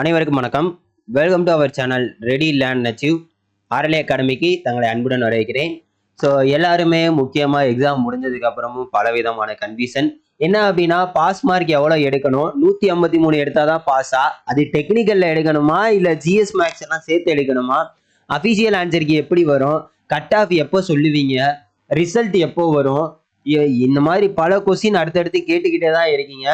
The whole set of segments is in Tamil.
அனைவருக்கும் வணக்கம். Welcome to our channel ready land achieve RLA அகாடமிக்கு தங்களை அன்புடன் வரவேற்கிறேன். ஸோ எல்லாருமே முக்கியமாக எக்ஸாம் முடிஞ்சதுக்கு அப்புறமும் பலவிதமான கன்ஃபியூஷன் என்ன அப்படின்னா பாஸ் மார்க் எவ்வளோ எடுக்கணும்? நூற்றி ஐம்பத்தி மூணு எடுத்தால் தான் பாஸா அது டெக்னிக்கலில் எடுக்கணுமா? இல்லை ஜிஎஸ் மேக்ஸ் எல்லாம் சேர்த்து எடுக்கணுமா? அஃபிஷியல் ஆன்சருக்கு எப்படி வரும்? கட் ஆஃப் எப்போ சொல்லுவீங்க? ரிசல்ட் எப்போ வரும்? இந்த மாதிரி பல கொஸ்டின் அடுத்தடுத்து கேட்டுக்கிட்டே தான் இருக்கீங்க.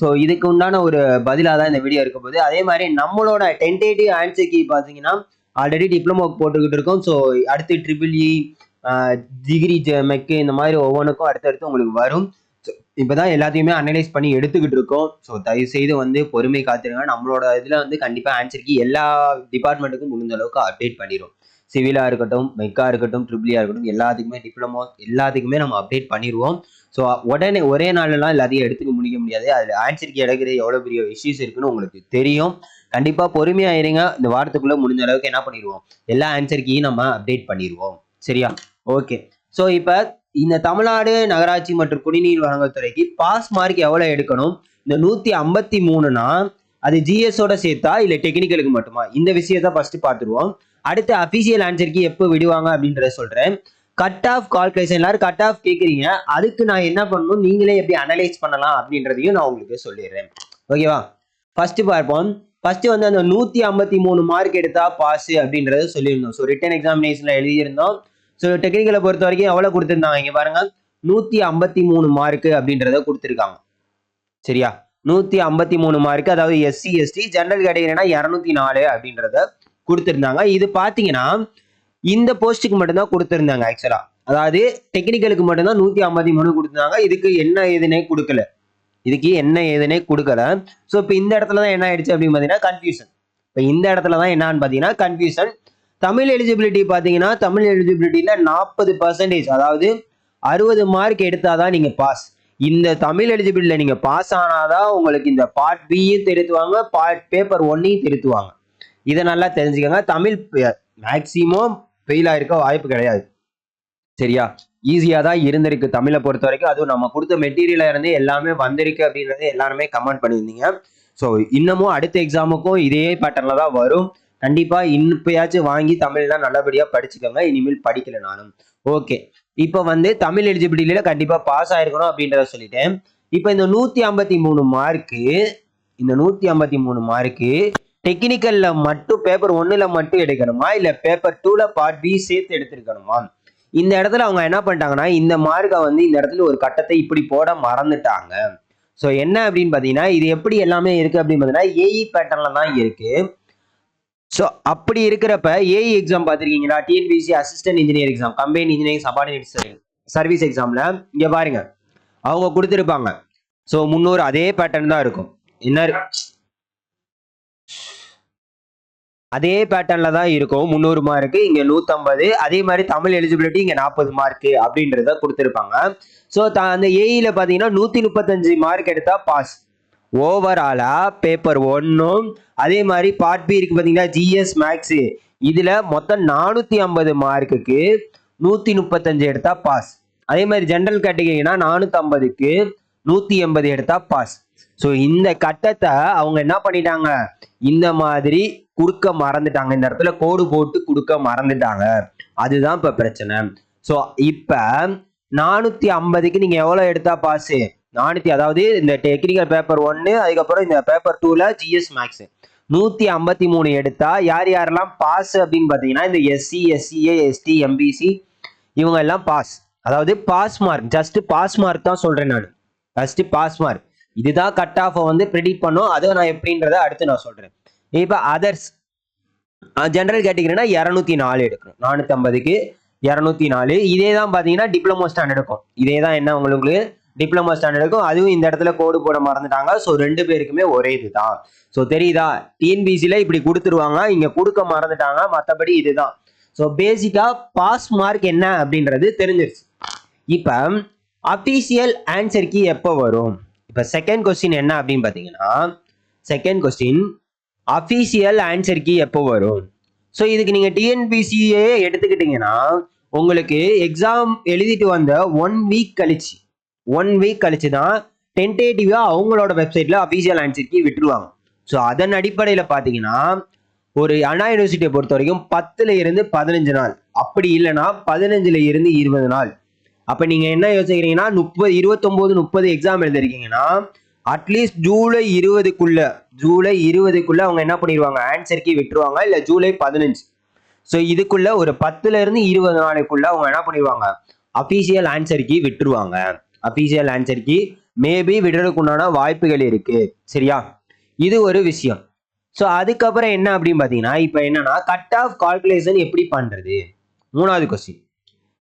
ஸோ இதுக்கு உண்டான ஒரு பதிலாக தான் இந்த வீடியோ இருக்கும் போது அதே மாதிரி நம்மளோட டென்டேட்டிவ் ஆன்சர் கீ பார்த்தீங்கன்னா ஆல்ரெடி டிப்ளமோ போட்டுக்கிட்டு இருக்கோம். ஸோ அடுத்து ட்ரிபிள் இ டிகிரி மெக்கு இந்த மாதிரி ஒவ்வொன்றுக்கும் அடுத்தடுத்து உங்களுக்கு வரும். ஸோ இப்போ தான் எல்லாத்தையுமே அனலைஸ் பண்ணி எடுத்துக்கிட்டு இருக்கோம். ஸோ தயவுசெய்து வந்து பொறுமை காத்துருங்க. நம்மளோட இதில் வந்து கண்டிப்பாக ஆன்சர் கீ எல்லா டிபார்ட்மெண்ட்டுக்கும் முடிஞ்ச அளவுக்கு அப்டேட் பண்ணிடும் சிவிலாக இருக்கட்டும் மெக்கா இருக்கட்டும் ட்ரிபிளியாக இருக்கட்டும் எல்லாத்துக்குமே டிப்ளமோ எல்லாத்துக்குமே நம்ம அப்டேட் பண்ணிடுவோம் ஸோ உடனே ஒரே நாள்லாம் எல்லாத்தையும் எடுத்துக்க முடிக்க முடியாது. அதில் ஆன்சருக்கு எடுக்கிறது எவ்வளோ பெரிய இஷ்யூஸ் இருக்குன்னு உங்களுக்கு தெரியும். கண்டிப்பாக பொறுமையாக இருங்க. இந்த வாரத்துக்குள்ளே முடிஞ்ச அளவுக்கு என்ன பண்ணிடுவோம் எல்லா ஆன்சருக்கையும் நம்ம அப்டேட் பண்ணிடுவோம் சரியா? ஓகே ஸோ இப்போ இந்த தமிழ்நாடு நகராட்சி மற்றும் குடிநீர் வழங்கல் துறைக்கு பாஸ் மார்க் எவ்வளோ எடுக்கணும்? இந்த நூற்றி ஐம்பத்தி மூணுனா அது ஜிஎஸோட சேர்த்தா இல்லை டெக்னிக்கலுக்கு மட்டுமா? இந்த விஷயத்த ஃபர்ஸ்ட் பார்த்துருவோம். அடுத்து அஃபிஷியல் ஆன்சருக்கு எப்போ விடுவாங்க அப்படின்றத சொல்கிறேன் கட் ஆஃப் கால்குலேஷன் எல்லாரும் கட் ஆஃப் கேட்குறீங்க அதுக்கு நான் என்ன பண்ணணும்? நீங்களே எப்படி அனலைஸ் பண்ணலாம் அப்படின்றதையும் நான் உங்களுக்கு சொல்லிடுறேன். ஓகேவா ஃபர்ஸ்ட் பார்ப்போம். ஃபர்ஸ்ட் வந்து அந்த நூற்றி ஐம்பத்தி மூணு மார்க் எடுத்தா பாஸ் அப்படின்றத சொல்லியிருந்தோம். ஸோ ரிட்டன் எக்ஸாமினேஷனில் எழுதியிருந்தோம். ஸோ டெக்னிக்கலை பொறுத்த வரைக்கும் எவ்வளோ கொடுத்துருந்தாங்க இங்கே பாருங்க. நூற்றி ஐம்பத்தி மூணு மார்க்கு அப்படின்றத கொடுத்துருக்காங்க. சரியா? நூற்றி ஐம்பத்தி மூணு மார்க் அதாவது எஸ்சி எஸ்டி ஜென்ரல் கேட்டகரினா இரநூத்தி நாலு அப்படின்றத கொடுத்துருந்தாங்க. இது பார்த்தீங்கன்னா இந்த போஸ்ட்டுக்கு மட்டும்தான் கொடுத்துருந்தாங்க ஆக்சுவலா அதாவது டெக்னிக்கலுக்கு மட்டும்தான் நூற்றி ஐம்பத்தி மூணு கொடுத்துருந்தாங்க. இதுக்கு என்ன ஏதுனே கொடுக்கல. இதுக்கு என்ன ஏதுனே கொடுக்கல. ஸோ இப்போ இந்த இடத்துல தான் என்ன ஆயிடுச்சு அப்படின்னு பார்த்தீங்கன்னா கன்ஃபியூஷன் இப்போ இந்த இடத்துல தான் என்னன்னு பார்த்தீங்கன்னா கன்ஃபியூஷன் தமிழ் எலிஜிபிலிட்டி பார்த்தீங்கன்னா தமிழ் எலிஜிபிலிட்டியில் நாற்பது பர்சன்டேஜ் அதாவது அறுபது மார்க் எடுத்தாதான் நீங்கள் பாஸ் இந்த தமிழ் எலிஜிபிலிட்டியில் நீங்கள் பாஸ் ஆனாதான் உங்களுக்கு இந்த பார்ட் பியும் திருத்துவாங்க பார்ட் பேப்பர் ஒன்னையும் திருத்துவாங்க. இதை நல்லா தெரிஞ்சுக்கோங்க. தமிழ் மேக்சிமம் ஃபெயில் ஆகிருக்க வாய்ப்பு கிடையாது. சரியா? ஈஸியாக தான் இருந்திருக்கு தமிழை பொறுத்த வரைக்கும். அதுவும் நம்ம கொடுத்த மெட்டீரியலாக இருந்து எல்லாமே வந்திருக்கு அப்படின்றத எல்லாருமே கமெண்ட் பண்ணியிருந்தீங்க. ஸோ இன்னமும் அடுத்த எக்ஸாமுக்கும் இதே பேட்டர்னில் தான் வரும். கண்டிப்பாக இப்பயாச்சும் வாங்கி தமிழ்லாம் நல்லபடியாக படிச்சுக்கோங்க. இனிமேல் படிக்கல நானும். ஓகே இப்போ வந்து தமிழ் எலிஜிபிலிட்டியில கண்டிப்பாக பாஸ் ஆயிருக்கணும் அப்படின்றத சொல்லிட்டேன். இப்போ இந்த நூற்றி ஐம்பத்தி மூணு மார்க்கு இந்த நூற்றி ஐம்பத்தி மூணு மார்க்கு டெக்னிக்கல்ல மட்டும் பேப்பர் ஒன்னுல மட்டும் எடுக்கணுமா? இல்ல பேப்பர் டூல பார்ட் பி சேர்த்து எடுத்திருக்கணுமா? இந்த இடத்துல அவங்க என்ன பண்ணிட்டாங்கன்னா இந்த மார்க்கை வந்து இந்த இடத்துல ஒரு கட்டத்தை இப்படி போட மறந்துட்டாங்க. ஸோ என்ன அப்படின்னு பார்த்தீங்கன்னா இது எப்படி எல்லாமே இருக்கு அப்படின்னு பார்த்தீங்கன்னா ஏஇ பேட்டர்ல தான் இருக்கு. ஸோ அப்படி இருக்கிறப்ப ஏஇ எக்ஸாம் பார்த்துருக்கீங்களா? TNPSC assistant engineer exam company engineering subordinate service எக்ஸாம்ல இங்கே பாருங்க. அவங்க கொடுத்துருப்பாங்க. ஸோ முன்னூறு அதே பேட்டர்ன் தான் இருக்கும். என்ன? அதே பேட்டர்ன்ல தான் இருக்கும். முந்நூறு மார்க்கு இங்க நூத்தம்பது. அதே மாதிரி தமிழ் எலிஜிபிலிட்டி இங்க நாற்பது மார்க் அப்படின்றத கொடுத்துருப்பாங்க. ஸோ அந்த ஏஇல பாத்தீங்கன்னா நூத்தி முப்பத்தஞ்சு மார்க் எடுத்தா பாஸ் ஓவராலாக பேப்பர் ஒன்றும் அதே மாதிரி பார்ட் பி இருக்குது பார்த்தீங்கன்னா ஜிஎஸ் மேக்ஸு இதில் மொத்தம் நானூற்றி ஐம்பது மார்க்குக்கு நூற்றி முப்பத்தஞ்சு எடுத்தா பாஸ் அதே மாதிரி ஜென்ரல் கேட்டகரினா நானூத்தி ஐம்பதுக்கு எண்பது எடுத்தா பாஸ் ஸோ இந்த கட்டத்தை அவங்க என்ன பண்ணிட்டாங்க? இந்த மாதிரி கொடுக்க மறந்துட்டாங்க. இந்த இடத்துல கோடு போட்டு கொடுக்க மறந்துட்டாங்க. அதுதான் இப்போ பிரச்சனை. ஸோ இப்போ நானூற்றி ஐம்பதுக்கு நீங்கள் எவ்வளோ எடுத்தா பாஸ் நானூற்றி அதாவது இந்த டெக்னிக்கல் பேப்பர் ஒன்று அதுக்கப்புறம் இந்த பேப்பர் டூவில் ஜிஎஸ் மேக்ஸ் நூற்றி ஐம்பத்தி மூணு எடுத்தா யார் யாரெல்லாம் பாஸ் அப்படின்னு பார்த்தீங்கன்னா இந்த எஸ்சி எஸ்சிஏ எஸ்டி எம்பிசி இவங்க எல்லாம் பாஸ் அதாவது pass mark just pass mark தான் சொல்கிறேன் நான். ஜஸ்ட் பாஸ் மார்க் இதுதான் கட் ஆஃப் வந்து ப்ரெடிக்ட் பண்ணும். அதை நான் எப்படின்றத அடுத்து நான் சொல்கிறேன் இப்போ அதர்ஸ் ஜென்ரல் கேட்டகரினா இரநூத்தி நாலு எடுக்கணும் நானூற்றி ஐம்பதுக்கு இரநூத்தி நாலு. இதே தான் பார்த்தீங்கன்னா டிப்ளமோ ஸ்டாண்ட் எடுக்கும் இதே தான் என்ன உங்களுக்கு? டிப்ளமோ ஸ்டாண்டர்டுக்கும் அதுவும் இந்த இடத்துல கோடு போட மறந்துட்டாங்க. ஸோ ரெண்டு பேருக்குமே ஒரே இதுதான். ஸோ தெரியுதா? டிஎன்பிசியில் இப்படி கொடுத்துருவாங்க. இங்கே கொடுக்க மறந்துட்டாங்க. மற்றபடி இதுதான். ஸோ பேசிக்காக பாஸ் மார்க் என்ன அப்படின்றது தெரிஞ்சிருச்சு. இப்போ அஃபீஷியல் ஆன்சருக்கு எப்போ வரும்? இப்போ செகண்ட் கொஸ்டின் என்ன அப்படின்னு பார்த்தீங்கன்னா செகண்ட் கொஸ்டின் அஃபீஷியல் ஆன்சருக்கு எப்போ வரும்? ஸோ இதுக்கு நீங்கள் டிஎன்பிசியே எடுத்துக்கிட்டீங்கன்னா உங்களுக்கு எக்ஸாம் எழுதிட்டு வந்த ஒன் வீக் கழிச்சு ஒன் வீக் கழிச்சு தான் டென்டேட்டிவாக அவங்களோட வெப்சைட்டில் அஃபீஷியல் ஆன்சர் விட்டுருவாங்க. ஸோ அதன் அடிப்படையில் பார்த்தீங்கன்னா ஒரு அண்ணா யூனிவர்சிட்டியை பொறுத்த வரைக்கும் பத்துல இருந்து பதினஞ்சு நாள். அப்படி இல்லைன்னா பதினஞ்சுல இருந்து இருபது நாள். அப்போ நீங்கள் என்ன யோசிக்கிறீங்கன்னா முப்பது இருபத்தொம்போது முப்பது எக்ஸாம் எழுதிருக்கீங்கன்னா அட்லீஸ்ட் ஜூலை இருபதுக்குள்ள ஜூலை இருபதுக்குள்ள அவங்க என்ன பண்ணிடுவாங்க ஆன்சர் விட்டுருவாங்க. இல்லை ஜூலை பதினஞ்சு. ஸோ இதுக்குள்ள ஒரு பத்துல இருந்து இருபது நாளைக்குள்ள அவங்க என்ன பண்ணிடுவாங்க அஃபீஷியல் ஆன்சர் விட்டுருவாங்க. அஃபீஷியல் ஆன்சருக்கு மேபி விடுறதுக்கு உண்டான வாய்ப்புகள் இருக்கு. சரியா? இது ஒரு விஷயம். ஸோ அதுக்கப்புறம் என்ன அப்படின்னு பார்த்தீங்கன்னா இப்போ என்னன்னா கட் ஆஃப் கால்குலேஷன் எப்படி பண்ணுறது மூணாவது கொஸ்டின்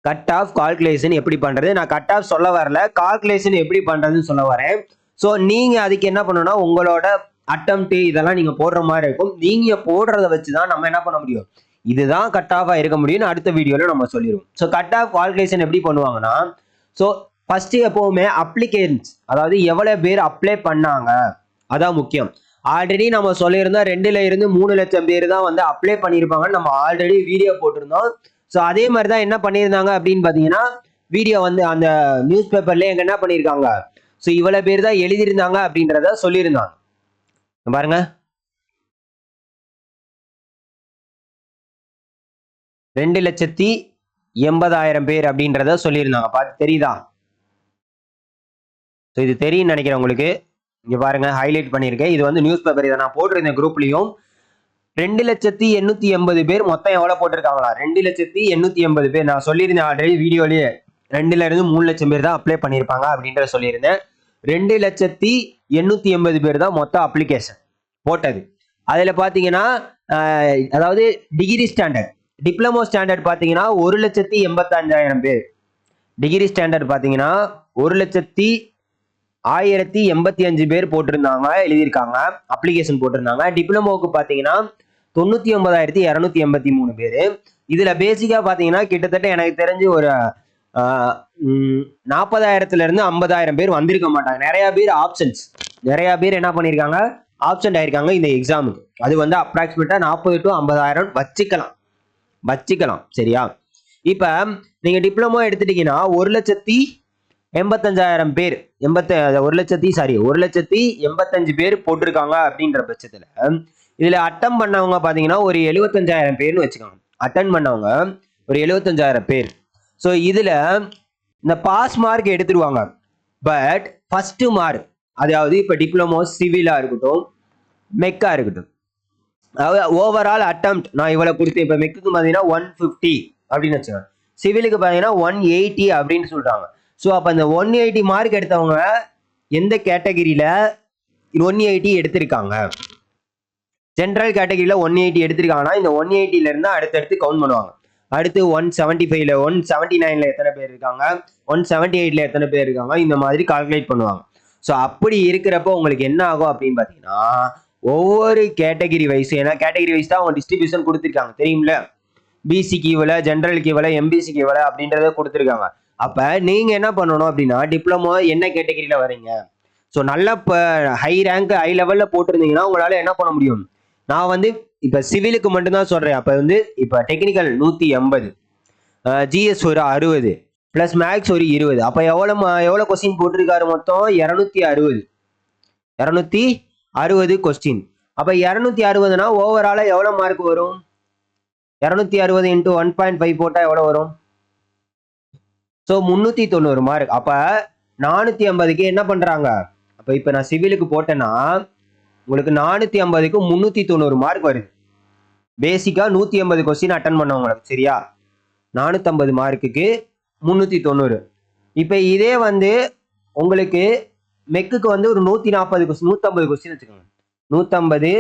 கட் ஆஃப் கால்குலேஷன் எப்படி பண்றது? நான் கட் ஆஃப் சொல்ல வரல. கால்குலேஷன் எப்படி பண்றதுன்னு சொல்ல வரேன். ஸோ நீங்கள் அதுக்கு என்ன பண்ணணும்னா உங்களோட அட்டம்ப்ட் இதெல்லாம் நீங்கள் போடுற மாதிரி இருக்கும். நீங்கள் போடுறத வச்சு தான் நம்ம என்ன பண்ண முடியும்? இதுதான் கட் ஆஃபாக இருக்க முடியும்னு அடுத்த வீடியோவில் நம்ம சொல்லிடுவோம் ஸோ கட் ஆஃப் கால்குலேஷன் எப்படி பண்ணுவாங்கன்னா ஸோ ஃபஸ்ட்டு எப்போவுமே அப்ளிகேன்ஸ் அதாவது எவ்வளோ பேர் அப்ளை பண்ணாங்க அதான் முக்கியம். ஆல்ரெடி நம்ம சொல்லியிருந்தோம் ரெண்டுல இருந்து மூணு லட்சம் பேர் தான் வந்து அப்ளை பண்ணியிருப்பாங்கன்னு நம்ம ஆல்ரெடி வீடியோ போட்டிருந்தோம். ஸோ அதே மாதிரி தான் என்ன பண்ணியிருந்தாங்க அப்படின்னு பார்த்தீங்கன்னா வீடியோ வந்து அந்த நியூஸ் பேப்பர்ல எங்க என்ன பண்ணியிருக்காங்க? ஸோ இவ்வளோ பேர் தான் எழுதியிருந்தாங்க அப்படின்றத சொல்லியிருந்தாங்க. பாருங்க. ரெண்டு லட்சத்தி எண்பதாயிரம் பேர் அப்படின்றத சொல்லியிருந்தாங்க. பார்த்து தெரியுதா? ஸோ இது தெரியும்னு நினைக்கிறேன் உங்களுக்கு. இங்கே பாருங்கள் ஹைலைட் பண்ணியிருக்கேன். இது வந்து நியூஸ் பேப்பர் இதை நான் போட்டிருந்தேன் குரூப்லேயும் ரெண்டு லட்சத்தி எண்ணூற்றி எண்பது பேர் மொத்தம் எவ்வளோ போட்டிருக்காங்களா? ரெண்டு லட்சத்தி எண்ணூற்றி எண்பது பேர். நான் சொல்லியிருந்தேன் ஆல்ரெடி வீடியோலேயே. ரெண்டுலேருந்து மூணு லட்சம் பேர் தான் அப்ளை பண்ணியிருப்பாங்க அப்படின்றத சொல்லியிருந்தேன். ரெண்டு லட்சத்தி எண்ணூற்றி எண்பது பேர் தான் மொத்தம் அப்ளிகேஷன் போட்டது. அதில் பார்த்தீங்கன்னா அதாவது டிகிரி ஸ்டாண்டர்ட் டிப்ளமோ ஸ்டாண்டர்ட் பார்த்தீங்கன்னா ஒரு லட்சத்தி எண்பத்தஞ்சாயிரம் பேர். டிகிரி ஸ்டாண்டர்ட் பார்த்தீங்கன்னா ஒரு லட்சத்தி ஆயிரத்தி எண்பத்தி அஞ்சு பேர் போட்டிருந்தாங்க எழுதியிருக்காங்க அப்ளிகேஷன் போட்டிருந்தாங்க. டிப்ளமோவுக்கு பார்த்தீங்கன்னா தொண்ணூத்தி ஒன்பதாயிரத்தி இரநூத்தி எண்பத்தி மூணு பேர். இதுல பேசிக்கா பார்த்தீங்கன்னா கிட்டத்தட்ட எனக்கு தெரிஞ்சு ஒரு நாற்பதாயிரத்துலேருந்து நாற்பதாயிரத்துல இருந்து ஐம்பதாயிரம் பேர் வந்திருக்க மாட்டாங்க. நிறைய பேர் ஆப்ஷன்ஸ் நிறைய பேர் என்ன பண்ணியிருக்காங்க? ஆப்ஷன் ஆயிருக்காங்க இந்த எக்ஸாமுக்கு அது வந்து அப்ராக்சிமேட்டா நாற்பது டு ஐம்பதாயிரம் வச்சுக்கலாம். வச்சுக்கலாம் சரியா? இப்ப நீங்க டிப்ளமோ எடுத்துட்டீங்கன்னா ஒரு லட்சத்தி எண்பத்தஞ்சாயிரம் பேர் எண்பத்த ஒரு லட்சத்தி சாரி ஒரு லட்சத்தி எண்பத்தஞ்சு பேர் போட்டிருக்காங்க அப்படின்ற பட்சத்தில் இதில் அட்டம் பண்ணவங்க பார்த்தீங்கன்னா ஒரு எழுபத்தஞ்சாயிரம் பேர்னு வச்சுக்கோங்க. அட்டன் பண்ணவங்க ஒரு எழுபத்தஞ்சாயிரம் பேர். ஸோ இதில் இந்த பாஸ் மார்க் எடுத்துருவாங்க. பட் ஃபஸ்ட்டு மார்க் அதாவது இப்போ டிப்ளமோ சிவிலாக இருக்கட்டும் மெக்கா இருக்கட்டும். அதாவது ஓவரால் அட்டம்ப்ட் நான் இவ்வளோ கொடுத்தேன். இப்போ மெக்குக்கு பார்த்தீங்கன்னா ஒன் ஃபிஃப்டி அப்படின்னு வச்சுக்கோங்க. சிவிலுக்கு பார்த்தீங்கன்னா ஒன் எயிட்டி அப்படின்னு சொல்கிறாங்க ஸோ அப்போ அந்த ஒன் எயிட்டி மார்க் எடுத்தவங்க எந்த கேட்டகிரியில் ஒன் எயிட்டி எடுத்திருக்காங்க? ஜென்ரல் கேட்டகிரியில் ஒன் எயிட்டி எடுத்திருக்காங்கன்னா இந்த ஒன் எயிட்டியிலேருந்து அடுத்தடுத்து கவுண்ட் பண்ணுவாங்க. அடுத்து ஒன் செவன்ட்டி ஃபைவ்ல ஒன் செவன்ட்டி நைனில் எத்தனை பேர் இருக்காங்க? ஒன் செவன்ட்டி எயிட்டில் எத்தனை பேர் இருக்காங்க? இந்த மாதிரி கால்குலேட் பண்ணுவாங்க. ஸோ அப்படி இருக்கிறப்போ உங்களுக்கு என்ன ஆகும் அப்படின்னு பார்த்தீங்கன்னா ஒவ்வொரு கேட்டகிரி வைஸ் ஏன்னா கேட்டகிரி வைஸ் தான் அவங்க டிஸ்ட்ரிபியூஷன் கொடுத்துருக்காங்க. தெரியும்ல? பிசிக்கு இவ்வளோ ஜென்ரலுக்கு இவ்வளோ எம்பிசிக்கு இவ்வளோ அப்படின்றத கொடுத்துருக்காங்க. அப்போ நீங்கள் என்ன பண்ணணும் அப்படின்னா டிப்ளமோ என்ன கேட்டகரியில் வரீங்க ஸோ நல்ல இப்போ ஹை ரேங்க் ஹை லெவலில் போட்டிருந்தீங்கன்னா உங்களால் என்ன பண்ண முடியும்? நான் வந்து இப்போ சிவிலுக்கு மட்டும்தான் சொல்கிறேன் அப்போ வந்து இப்போ டெக்னிக்கல் நூற்றி எண்பது. ஜிஎஸ் ஒரு அறுபது. ப்ளஸ் மேக்ஸ் ஒரு இருபது. அப்போ எவ்வளோ எவ்வளோ கொஸ்டின் போட்டிருக்காரு மொத்தம்? இரநூத்தி அறுபது. இரநூத்தி அறுபது கொஸ்டின் அப்போ இரநூத்தி அறுபதுனா ஓவராலாக எவ்வளோ மார்க் வரும்? இரநூத்தி அறுபது இன்ட்டு ஒன் பாயிண்ட் ஃபைவ் போட்டால் எவ்வளோ வரும்? ஸோ முந்நூற்றி தொண்ணூறு மார்க் அப்போ நானூற்றி ஐம்பதுக்கு என்ன பண்ணுறாங்க அப்போ இப்போ நான் சிவிலுக்கு போட்டேன்னா உங்களுக்கு நானூற்றி ஐம்பதுக்கு முந்நூற்றி தொண்ணூறு மார்க் வருது. பேசிக்காக நூற்றி ஐம்பது கொஸ்டின் அட்டன் பண்ணவங்களுக்கு சரியா? நானூற்றம்பது மார்க்குக்கு முந்நூற்றி தொண்ணூறு இப்போ இதே வந்து உங்களுக்கு மெக்குக்கு வந்து ஒரு நூற்றி நாற்பது கொஸ்டின் நூற்றம்பது கொஸ்டின் வச்சுக்கோங்க நூற்றம்பது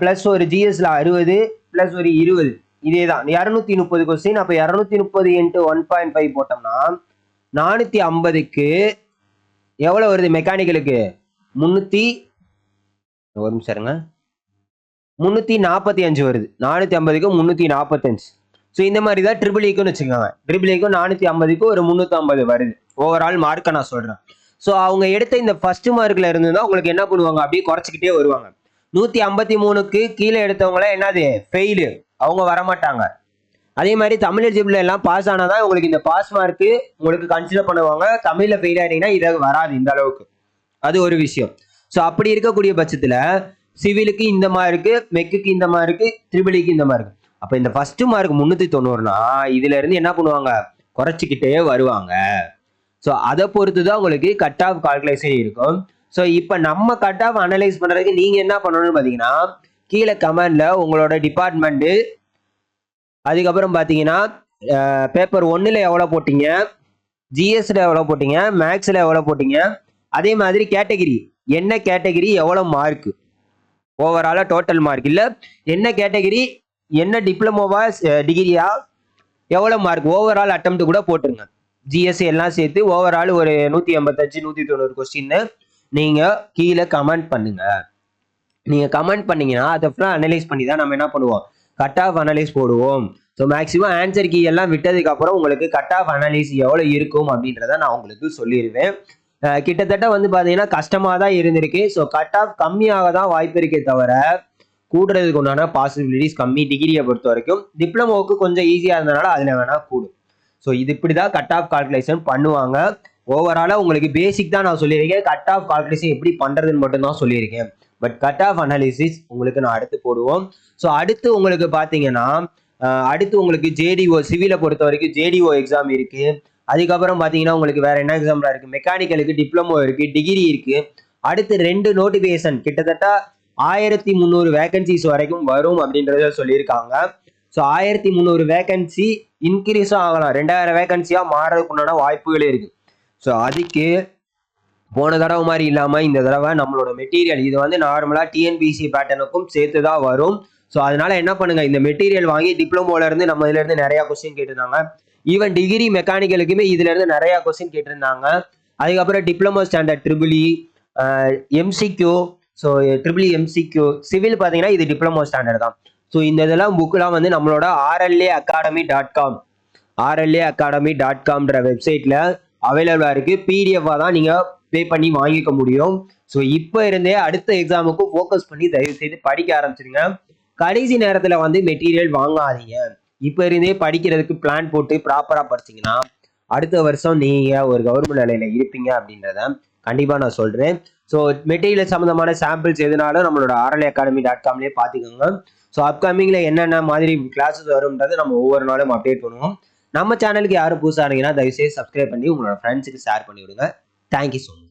ப்ளஸ் ஒரு ஜிஎஸ்ல அறுபது ப்ளஸ் ஒரு இருபது. இதே தான் இரநூத்தி முப்பது கொஸ்டின் அப்போ இரநூத்தி முப்பது இன்ட்டு ஒன் பாயிண்ட் ஃபைவ் போட்டோம்னா நானூற்றி ஐம்பதுக்கு எவ்வளோ வருது மெக்கானிக்கலுக்கு முந்நூற்றி ஒரு நிமிஷம் இருங்க. முந்நூற்றி நாற்பத்தி அஞ்சு வருது. நானூற்றி ஐம்பதுக்கு முந்நூற்றி நாற்பத்தஞ்சு ஸோ இந்த மாதிரி தான் ட்ரிபிள் ஈக்குன்னு வச்சுக்கோங்க. ட்ரிபிள் ஈக்கும் நானூற்றி ஐம்பதுக்கு ஒரு முந்நூற்றி ஐம்பது வருது. ஓவரால் மார்க்கை நான் சொல்கிறேன் ஸோ அவங்க எடுத்த இந்த ஃபர்ஸ்ட் மார்க்ல இருந்து தான் உங்களுக்கு என்ன பண்ணுவாங்க? அப்படியே குறைச்சிக்கிட்டே வருவாங்க. நூற்றி ஐம்பத்தி மூணுக்கு கீழே எடுத்தவங்களாம் என்னது? ஃபெயிலு அவங்க வரமாட்டாங்க. அதே மாதிரி தமிழ் எலிஜிபிள் எல்லாம் பாஸ் ஆனாதான் உங்களுக்கு இந்த பாஸ் மார்க்கு உங்களுக்கு கன்சிடர் பண்ணுவாங்க. தமிழில் ஃபெயில் ஆகிட்டீங்கன்னா இதை வராது இந்த அளவுக்கு. அது ஒரு விஷயம். ஸோ அப்படி இருக்கக்கூடிய பட்சத்தில் சிவிலுக்கு இந்த மார்க்கு மெக்குக்கு இந்த மார்க்கு ட்ரிபிளிக்கு இந்த மார்க் அப்போ இந்த ஃபஸ்ட்டு மார்க் முந்நூற்றி தொண்ணூறுனா இதுல இருந்து என்ன பண்ணுவாங்க? குறைச்சிக்கிட்டே வருவாங்க. ஸோ அதை பொறுத்து தான் உங்களுக்கு கட் ஆஃப் கால்குலேஷன் இருக்கும். ஸோ இப்போ நம்ம கட் ஆஃப் அனலைஸ் பண்ணுறதுக்கு நீங்கள் என்ன பண்ணணும்னு பார்த்தீங்கன்னா கீழே கமெண்டில் உங்களோட டிபார்ட்மெண்ட்டு அதுக்கப்புறம் பார்த்தீங்கன்னா பேப்பர் ஒன்றில் எவ்வளோ போட்டீங்க? ஜிஎஸ்சில் எவ்வளோ போட்டீங்க? மேக்ஸில் எவ்வளோ போட்டீங்க? அதே மாதிரி கேட்டகிரி என்ன கேட்டகிரி எவ்வளோ மார்க் ஓவராலாக டோட்டல் மார்க் இல்லை. என்ன கேட்டகிரி என்ன டிப்ளமோவா டிகிரியா எவ்வளோ மார்க் ஓவரால் அட்டம் கூட போட்டுருங்க. ஜிஎஸ்சி எல்லாம் சேர்த்து ஓவரால் ஒரு நூற்றி எண்பத்தஞ்சு நூற்றி தொண்ணூறு கொஸ்டின்னு நீங்கள் கீழே கமெண்ட் பண்ணுங்கள் நீங்கள் கமெண்ட் பண்ணீங்கன்னா அதை ஃபுல்லாக அனலைஸ் பண்ணி தான் நம்ம என்ன பண்ணுவோம்? கட் ஆஃப் அனலைஸ் போடுவோம். ஸோ மேக்ஸிமம் ஆன்சர் கீ எல்லாம் விட்டதுக்கு அப்புறம் உங்களுக்கு கட் ஆஃப் அனலைஸ் எவ்வளோ இருக்கும் அப்படின்றத நான் உங்களுக்கு சொல்லிடுவேன் கிட்டத்தட்ட வந்து பார்த்தீங்கன்னா கஷ்டமாக தான் இருந்திருக்கு. ஸோ கட் ஆஃப் கம்மியாக தான் வாய்ப்பு இருக்கே தவிர கூடுறதுக்கு உண்டான பாசிபிலிட்டிஸ் கம்மி டிகிரியை பொறுத்த வரைக்கும் டிப்ளமோவுக்கு கொஞ்சம் ஈஸியாக இருந்தனால அதில் வேணால் கூடும். ஸோ இது இப்படி தான் கட் ஆஃப் கால்குலேஷன் பண்ணுவாங்க. ஓவராலாக உங்களுக்கு பேசிக் தான் நான் சொல்லியிருக்கேன். கட் ஆஃப் கால்குலேஷன் எப்படி பண்ணுறதுன்னு மட்டும் தான் சொல்லியிருக்கேன். பட் கட் ஆஃப் அனாலிசிஸ் உங்களுக்கு நான் அடுத்து போடுவோம். ஸோ அடுத்து உங்களுக்கு பார்த்தீங்கன்னா அடுத்து உங்களுக்கு ஜேடிஓ சிவிலை பொறுத்த வரைக்கும் ஜேடிஓ எக்ஸாம் இருக்கு. அதுக்கப்புறம் பார்த்தீங்கன்னா உங்களுக்கு வேற என்ன எக்ஸாம்லாம் இருக்கு? மெக்கானிக்கலுக்கு டிப்ளமோ இருக்கு டிகிரி இருக்கு. அடுத்து ரெண்டு நோட்டிஃபிகேஷன் கிட்டத்தட்ட ஆயிரத்தி முந்நூறு வேகன்சிஸ் வரைக்கும் வரும் அப்படின்றத சொல்லியிருக்காங்க. ஸோ ஆயிரத்தி முந்நூறு வேகன்சி இன்க்ரீஸும் ஆகலாம். ரெண்டாயிரம் வேகன்சியாக மாறதுக்குண்டான வாய்ப்புகளே வாய்ப்புகள் இருக்கு. ஸோ அதுக்கு போன தடவை மாதிரி இல்லாமல் இந்த தடவை நம்மளோட மெட்டீரியல் இது வந்து நார்மலாக டிஎன்பிசி பேட்டர்னுக்கும் சேர்த்து தான் வரும். ஸோ அதனால என்ன பண்ணுங்க இந்த மெட்டீரியல் வாங்கி டிப்ளமோல இருந்து நம்ம இதுல இருந்து நிறைய கொஸ்டின் கேட்டிருந்தாங்க. ஈவன் டிகிரி மெக்கானிக்கலுக்குமே இதுல இருந்து நிறைய கொஸ்டின் கேட்டிருந்தாங்க. அதுக்கப்புறம் diploma standard triple MCQ so triple MCQ civil பார்த்தீங்கன்னா இது டிப்ளமோ ஸ்டாண்டர்ட் தான். ஸோ இந்த இதெல்லாம் புக்கெலாம் வந்து நம்மளோட RLA academy dot com RLA academy dot காம்ன்ற வெப்சைட்டில் அவைலபிளாக இருக்குது பிடிஎஃபாக தான் நீங்கள் பே பண்ணி வாங்கிக்க முடியும். ஸோ இப்போ இருந்தே அடுத்த எக்ஸாமுக்கு ஃபோக்கஸ் பண்ணி தயவு செய்து படிக்க ஆரம்பிச்சிருங்க கடைசி நேரத்தில் வந்து மெட்டீரியல் வாங்காதீங்க. இப்போ இருந்தே படிக்கிறதுக்கு பிளான் போட்டு ப்ராப்பராக படிச்சிங்கன்னா அடுத்த வருஷம் நீங்கள் ஒரு கவர்மெண்ட் நிலையில் இருப்பீங்க அப்படின்றத கண்டிப்பாக நான் சொல்கிறேன் ஸோ மெட்டீரியல் சம்மந்தமான சாம்பிள்ஸ் எதுனாலும் நம்மளோட ஆர்எல்ஏ அகாடமி டாட் காம்லேயே பார்த்துக்கோங்க ஸோ அப்கமிங்கில் என்னென்ன மாதிரி கிளாஸஸ் வரும்ன்றதை நம்ம ஒவ்வொரு நாளும் அப்டேட் பண்ணுவோம். நம்ம சேனலுக்கு யாரும் புதுசாக இருந்தீங்கன்னா தயவுசெய்து சப்ஸ்கிரைப் பண்ணி உங்களோட ஃப்ரெண்ட்ஸுக்கு ஷேர் பண்ணி விடுங்க தேங்க்யூ ஸோ மச்